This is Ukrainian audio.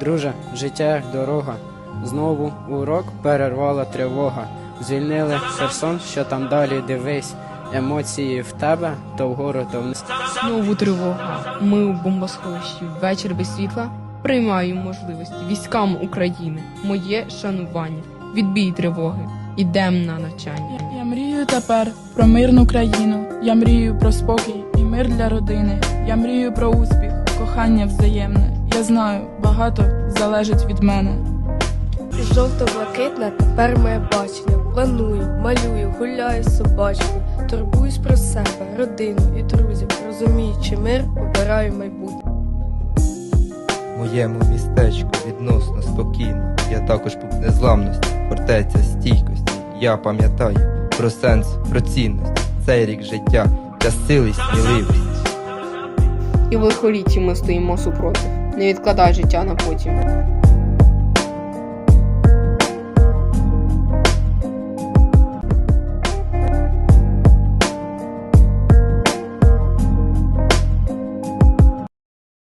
Друже, життя як дорога. Знову урок перервала тривога. Звільнили Херсон, що там далі дивись. Емоції в тебе то вгору, то вниз. Знову тривога. Ми у бомбосховищі. Вечір без світла. Приймаю можливості військам України. Моє шанування. Відбій тривоги. Ідем на навчання. Я мрію тепер про мирну країну. Я мрію про спокій і мир для родини. Я мрію про успіх, кохання взаємне. Я знаю, багато залежить від мене. Жовто-блакитне тепер моє бачення. Планую, малюю, гуляю з собачкою. Турбуюсь про себе, родину і друзів. Розуміючи мир, обираю майбутнє. Моєму містечку відносно спокійно. Я також пункт незламності, фортеця стійкості. Я пам'ятаю про сенс, про цінності. Цей рік життя для сили й сміливості. І в лихолітті ми стоїмо супротив. Не відкладай життя на потім.